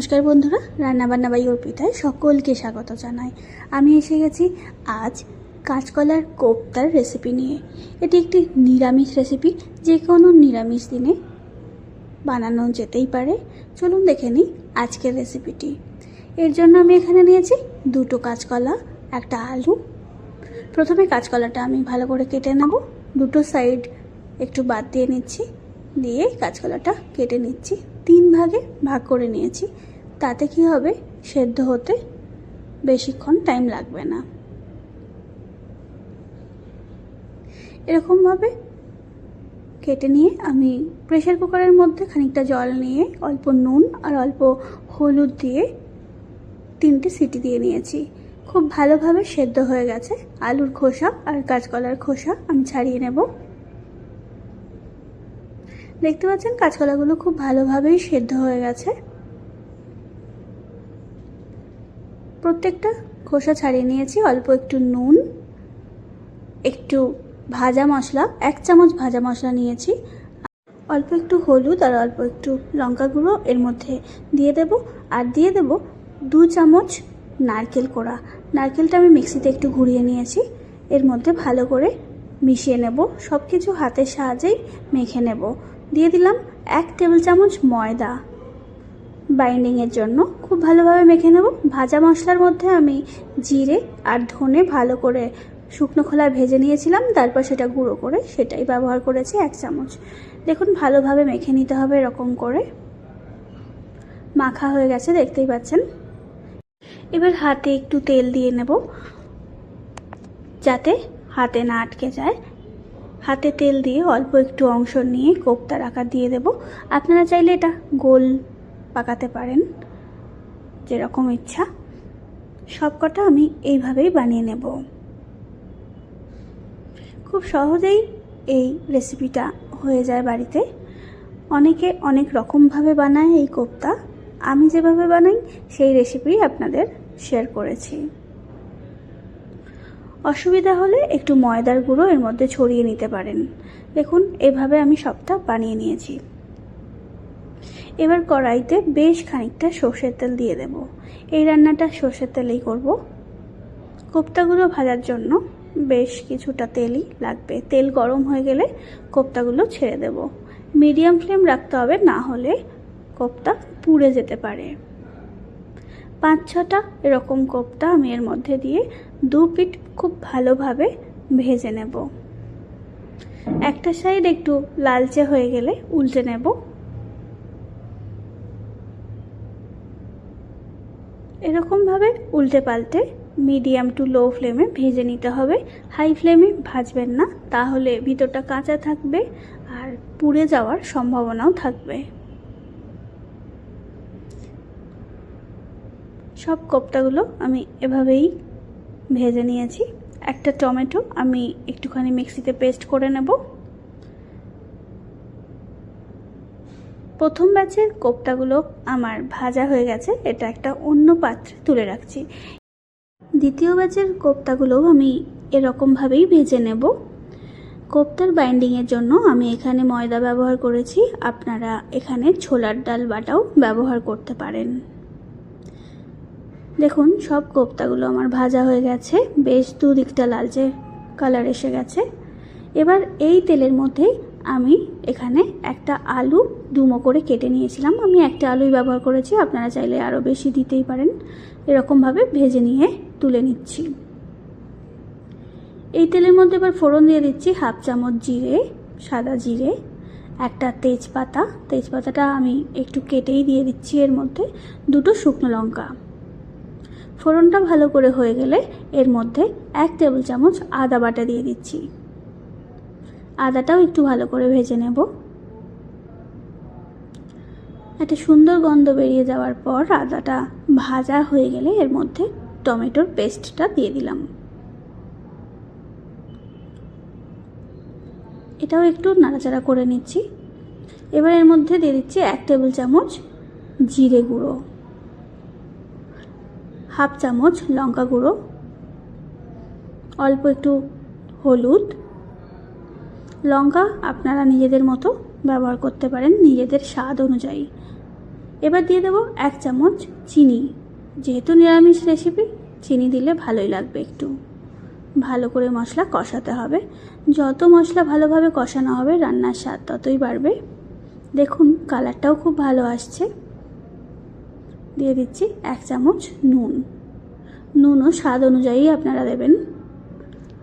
নমস্কার বন্ধুরা রান্নাবান্না বাই অর্পিতায় সকলকে স্বাগত জানাই। আমি এসে গেছি আজ কাঁচকলার কোপ্তার রেসিপি নিয়ে। এটি একটি নিরামিষ রেসিপি যে কোনো নিরামিষ দিনে বানানো যেতেই পারে। চলুন দেখে নিই আজকের রেসিপিটি এর জন্য আমি এখানে নিয়েছি দুটো কাঁচকলা, একটা আলু। প্রথমে কাঁচকলাটা আমি ভালো করে কেটে নেব। দুটো সাইড একটু বাদ দিয়ে নিচ্ছি, দিয়ে কাঁচকলাটা কেটে নিচ্ছি। তিন ভাগে ভাগ করে নিয়েছি। তাতে কি হবে? সেদ্ধ হতে বেশিক্ষণ টাইম লাগবে না। এরকমভাবে কেটে নিয়ে আমি প্রেশার কুকারের মধ্যে খানিকটা জল নিয়ে অল্প নুন আর অল্প হলুদ দিয়ে তিনটে সিটি দিয়ে নিয়েছি। খুব ভালোভাবে সেদ্ধ হয়ে গেছে। আলুর খোসা আর কাঁচকলার খোসা আমি ছাড়িয়ে নেব। দেখতে পাচ্ছেন কাঁচকলাগুলো খুব ভালোভাবেই সেদ্ধ হয়ে গেছে। প্রত্যেকটা খোসা ছাড়িয়ে নিয়েছি। অল্প একটু নুন, একটু ভাজা মশলা, এক চামচ ভাজা মশলা নিয়েছি। অল্প একটু হলুদ আর অল্প একটু লঙ্কা গুঁড়ো এর মধ্যে দিয়ে দেব। আর দিয়ে দেব দু চামচ নারকেল কোড়া। নারকেলটা আমি মিক্সিতে একটু ঘুরিয়ে নিয়েছি। এর মধ্যে ভালো করে মিশিয়ে নেব। সব কিছু হাতের সাহায্যেই মেখে নেব। দিয়ে দিলাম এক টেবিল চামচ ময়দা। বাইন্ডিংয়ের জন্য। খুব ভালোভাবে মেখে নেব। ভাজা মশলার মধ্যে আমি জিরে আর ধনে ভালো করে শুকনো খোলায় ভেজে নিয়েছিলাম। তারপর সেটা গুঁড়ো করে সেটাই ব্যবহার করেছি এক চামচ। দেখুন, ভালোভাবে মেখে নিতে হবে এরকম করে। মাখা হয়ে গেছে, দেখতেই পাচ্ছেন। এবার হাতে একটু তেল দিয়ে নেব, যাতে হাতে না আটকে যায়। হাতে তেল দিয়ে অল্প একটু অংশ নিয়ে কোপ্তার আকার দিয়ে দেব। আপনারা চাইলে এটা গোল পাকাতে পারেন, যেরকম ইচ্ছা। সবকটা আমি এইভাবেই বানিয়ে নেব। খুব সহজেই এই রেসিপিটা হয়ে যায় বাড়িতে। অনেকে অনেক রকমভাবে বানায় এই কোপ্তা। আমি যেভাবে বানাই, সেই রেসিপি আপনাদের শেয়ার করেছি। অসুবিধা হলে একটু ময়দার গুঁড়ো এর মধ্যে ছড়িয়ে নিতে পারেন। দেখুন, এভাবে আমি সবটা বানিয়ে নিয়েছি। এবার কড়াইতে বেশ খানিকটা সর্ষের তেল দিয়ে দেব। এই রান্নাটা সর্ষের তেলেই করব। কোপ্তাগুলো ভাজার জন্য বেশ কিছুটা তেলই লাগবে। তেল গরম হয়ে গেলে কোপ্তাগুলো ছেড়ে দেব। মিডিয়াম ফ্লেম রাখতে হবে, না হলে কোপ্তা পুড়ে যেতে পারে। পাঁচ ছটা এরকম কোপ্তা আমি এর মধ্যে দিয়ে দু পিঠ খুব ভালোভাবে ভেজে নেব। একটা সাইড একটু লালচে হয়ে গেলে উল্টে নেব। এরকমভাবে উল্টে পাল্টে মিডিয়াম টু লো ফ্লেমে ভেজে নিতে হবে। হাই ফ্লেমে ভাজবেন না, তাহলে ভিতরটা কাঁচা থাকবে আর পুড়ে যাওয়ার সম্ভাবনাও থাকবে। সব কোপ্তাগুলো আমি এভাবেই ভেজে নিয়েছি। একটা টমেটো আমি একটুখানি মিক্সিতে পেস্ট করে নেব। প্রথম ব্যাচের কোপ্তাগুলো আমার ভাজা হয়ে গেছে, এটা একটা অন্য পাত্রে তুলে রাখছি। দ্বিতীয় ব্যাচের কোপ্তাগুলোও আমি এরকমভাবেই ভেজে নেব। কোপ্তার বাইন্ডিংয়ের জন্য আমি এখানে ময়দা ব্যবহার করেছি, আপনারা এখানে ছোলার ডাল বাটাও ব্যবহার করতে পারেন। দেখুন, সব কোপ্তাগুলো আমার ভাজা হয়ে গেছে, বেশ দুদিকটা লালচে কালার এসে গেছে। এবার এই তেলের মধ্যেই আমি এখানে একটা আলু ডুমো করে কেটে নিয়েছিলাম। আমি একটা আলুই ব্যবহার করেছি, আপনারা চাইলে আরও বেশি দিতেই পারেন। এরকমভাবে ভেজে নিয়ে তুলে নিচ্ছি। এই তেলের মধ্যে এবার ফোড়ন দিয়ে দিচ্ছি হাফ চামচ জিরে, সাদা জিরে, একটা তেজপাতা। তেজপাতাটা আমি একটু কেটেই দিয়ে দিচ্ছি এর মধ্যে দুটো শুকনো লঙ্কা। ফোড়নটা ভালো করে হয়ে গেলে এর মধ্যে এক টেবিল চামচ আদা বাটা দিয়ে দিচ্ছি। আদাটাও একটু ভালো করে ভেজে নেব। একটা সুন্দর গন্ধ বেরিয়ে যাওয়ার পর আদাটা ভাজা হয়ে গেলে এর মধ্যে টমেটোর পেস্টটা দিয়ে দিলাম। এটাও একটু নাড়াচাড়া করে নিচ্ছি। এবার এর মধ্যে দিয়ে দিচ্ছি এক টেবিল চামচ জিরে গুঁড়ো, হাফ চামচ লঙ্কা গুঁড়ো, অল্প একটু হলুদ লঙ্কা আপনারা নিজেদের মতো ব্যবহার করতে পারেন, নিজেদের স্বাদ অনুযায়ী। এবার দিয়ে দেবো এক চামচ চিনি। যেহেতু নিরামিষ রেসিপি চিনি দিলে ভালোই লাগবে একটু। ভালো করে মশলা কষাতে হবে। যত মশলা ভালোভাবে কষানো হবে, রান্নার স্বাদ ততই বাড়বে। দেখুন, কালারটাও খুব ভালো আসছে। দিয়ে দিচ্ছি এক চামচ নুন। নুনও স্বাদ অনুযায়ী আপনারা দেবেন।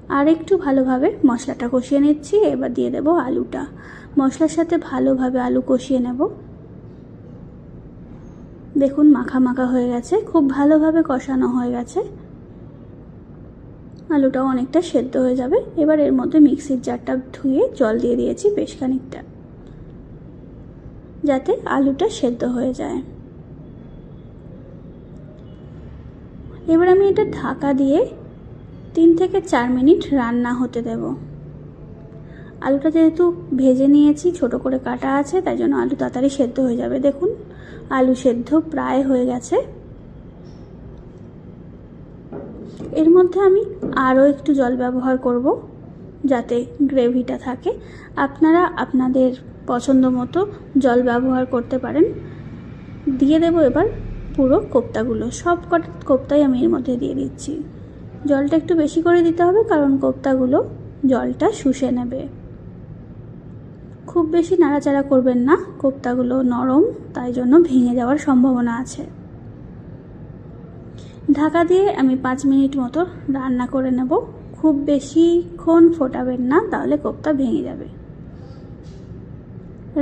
আর একটু ভালোভাবে মশলাটা কষিয়ে নিচ্ছি। এবার দিয়ে দেবো আলুটা। মশলার সাথে ভালোভাবে আলু কষিয়ে নেব। দেখুন, মাখা মাখা হয়ে গেছে। খুব ভালোভাবে কষানো হয়ে গেছে। আলুটাও অনেকটা সেদ্ধ হয়ে যাবে। এবার এর মধ্যে মিক্সির জারটা ধুয়ে জল দিয়ে দিয়েছি বেশ খানিকটা, যাতে আলুটা সেদ্ধ হয়ে যায়। এবার আমি এটা ঢাকা দিয়ে তিন থেকে চার মিনিট রান্না হতে দেব। আলুটা যেহেতু ভেজে নিয়েছি, ছোট করে কাটা আছে, তাই জন্য আলু তাড়াতাড়ি সেদ্ধ হয়ে যাবে। দেখুন, আলু সেদ্ধ প্রায় হয়ে গেছে। এর মধ্যে আমি আরও একটু জল ব্যবহার করব, যাতে গ্রেভিটা থাকে। আপনারা আপনাদের পছন্দ মতো জল ব্যবহার করতে পারেন। দিয়ে দেবো এবার পুরো কোপ্তাগুলো। সব কটা কোপ্তাই আমি এর মধ্যে দিয়ে দিচ্ছি। জলটা একটু বেশি করে দিতে হবে, কারণ কোপ্তাগুলো জলটা শুষে নেবে। খুব বেশি নাড়াচাড়া করবেন না, কোপ্তাগুলো নরম, তাই জন্য ভেঙে যাওয়ার সম্ভাবনা আছে। ঢাকা দিয়ে আমি পাঁচ মিনিট মতো রান্না করে নেব। খুব বেশিক্ষণ ফোটাবেন না, তাহলে কোপ্তা ভেঙে যাবে।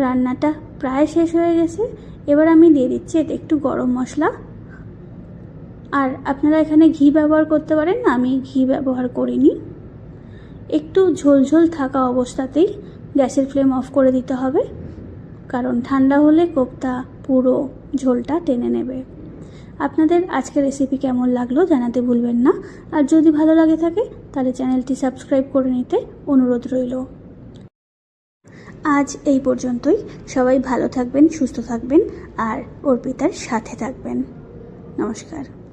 রান্নাটা প্রায় শেষ হয়ে গেছে। এবার আমি দিয়ে দিচ্ছি এতে একটু গরম মশলা। আর আপনারা এখানে ঘি ব্যবহার করতে পারেন আমি ঘি ব্যবহার করিনি। একটু ঝোলঝোল থাকা অবস্থাতেই গ্যাসের ফ্লেম অফ করে দিতে হবে, কারণ ঠান্ডা হলে কোপ্তা পুরো ঝোলটা টেনে নেবে। আপনাদের আজকের রেসিপি কেমন লাগল জানাতে ভুলবেন না, আর যদি ভালো লাগে থাকে, তাহলে চ্যানেলটি সাবস্ক্রাইব করে নিতে অনুরোধ রইল। আজ এই পর্যন্তই, সবাই ভালো থাকবেন, সুস্থ থাকবেন, আর অর্পিতার সাথে থাকবেন। নমস্কার।